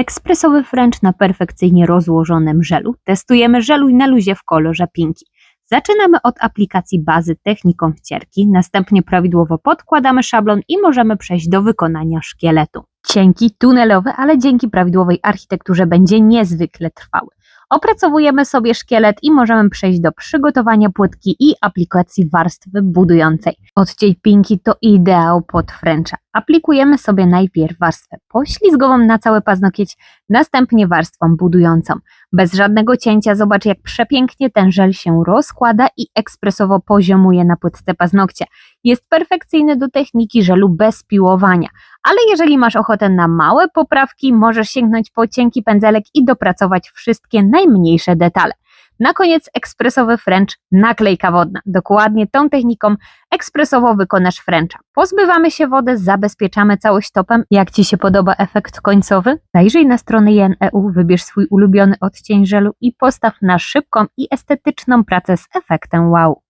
Ekspresowy French na perfekcyjnie rozłożonym żelu. Testujemy żeluj na luzie w kolorze pinki. Zaczynamy od aplikacji bazy techniką wcierki, następnie prawidłowo podkładamy szablon i możemy przejść do wykonania szkieletu. Cienki, tunelowy, ale dzięki prawidłowej architekturze będzie niezwykle trwały. Opracowujemy sobie szkielet i możemy przejść do przygotowania płytki i aplikacji warstwy budującej. Odcień pinki to ideał pod Frencha. Aplikujemy sobie najpierw warstwę poślizgową na cały paznokieć, następnie warstwą budującą. Bez żadnego cięcia zobacz jak przepięknie ten żel się rozkłada i ekspresowo poziomuje na płytce paznokcia. Jest perfekcyjny do techniki żelu bez piłowania. Ale jeżeli masz ochotę na małe poprawki, możesz sięgnąć po cienki pędzelek i dopracować wszystkie najmniejsze detale. Na koniec ekspresowy French, naklejka wodna. Dokładnie tą techniką ekspresowo wykonasz Frencha. Pozbywamy się wody, zabezpieczamy całość topem. Jak Ci się podoba efekt końcowy? Zajrzyj na stronę JNEU, wybierz swój ulubiony odcień żelu i postaw na szybką i estetyczną pracę z efektem wow.